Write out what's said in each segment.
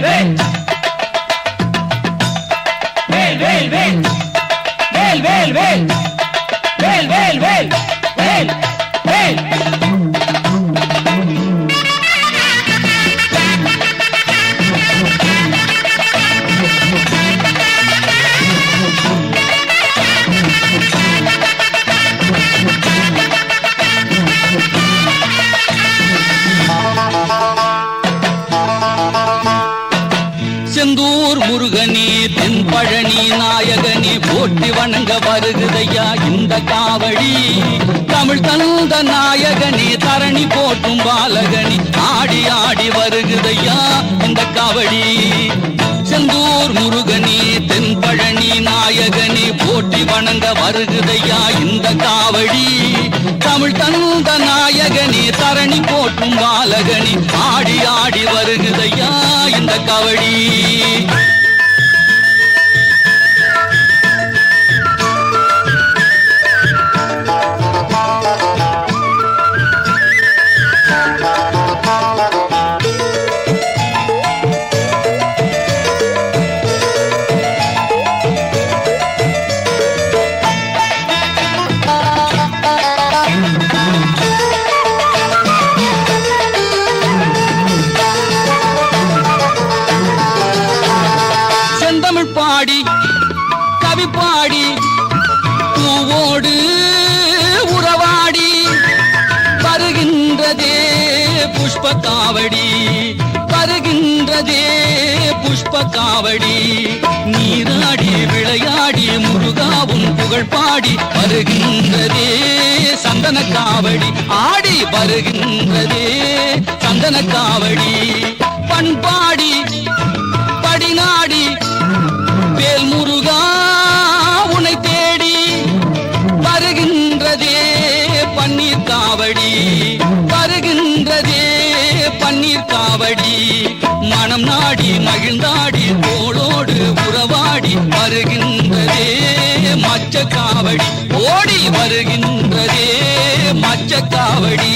Hey. Thenpalani நாயகனே போட்டி வணங்க வருகுதையா இந்த காவடி. தமிழ் தந்த நாயகனே தரணி போட்டும் பாலகனி ஆடி ஆடி வருகுதையா இந்த காவடி. செந்தூர் முருகனே தென்பழனி நாயகனே போட்டி வணங்க வருகுதையா இந்த காவடி. தமிழ் தந்த நாயகனே தரணி போட்டும் பாலகனி ஆடி ஆடி வருகுதையா இந்த கவடி. காவடி வருகின்றதே புஷ்ப காவடி நீராடி விளையாடி முருகாவும் புகழ் பாடி வருகின்றதே சந்தன காவடி ஆடி வருகின்றதே சந்தன காவடி பண்பாடி படிநாடி வேல்முருக பாடி மனம் நாடி மகிழ்ந்தாடி தோளோடு உறவாடி வருகின்றதே மச்ச காவடி ஓடி வருகின்றதே மச்ச காவடி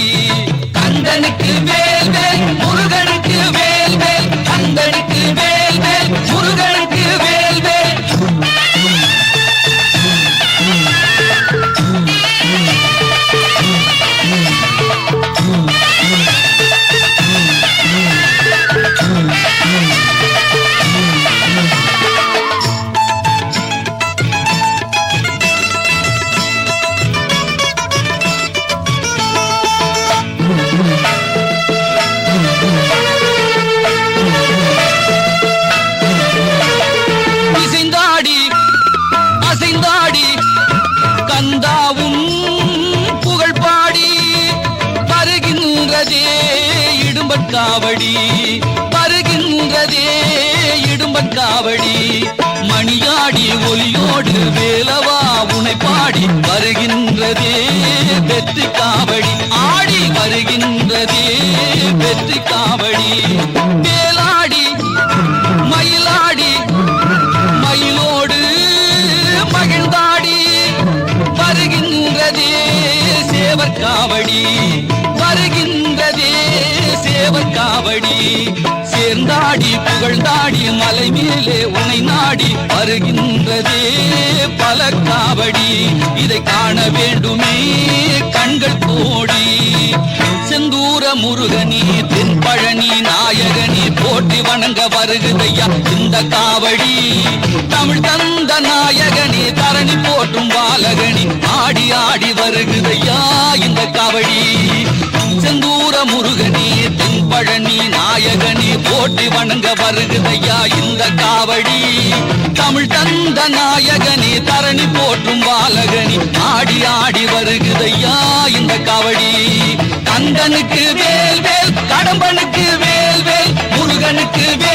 இடும்பற்காவடி வருகின்றதே இடும்பக்காவடி மணியாடி ஒலியோடு வேலவா உனை பாடி வருகின்றதே வெற்றி காவடி. ஆடி வருகின்றதே வெற்றி காவடி. வேலாடி மயிலாடி மயிலோடு மகிழ்ந்தாடி. வருகின்றதே சேவர் சேர்ந்தாடி சேர்ந்தாடி புகழ்ந்தாடி மலை மேலே உனை நாடி வருகின்றதே பல காவடி. இதை காண வேண்டுமே கண்கள் கோடி செந்தூர முருகனி தென்பழனி நாயகனி போற்றி வணங்க வருகுதையா இந்த காவடி. தமிழ் தந்த நாயகனி தரணி போட்டும் பாலகனி ஆடி ஆடி வருகுதையா இந்த காவடி. செந்தூர முருகன் பழனி நாயகனே போட்டி வணங்க வருகுதையா இந்த காவடி? தமிழ் தந்த நாயகனே தரணி போற்றும் பாலகனி ஆடி ஆடி வருகுதையா இந்த காவடி? கந்தனுக்கு வேல் வேல் கடம்பனுக்கு வேல் வேல் முருகனுக்கு வேல்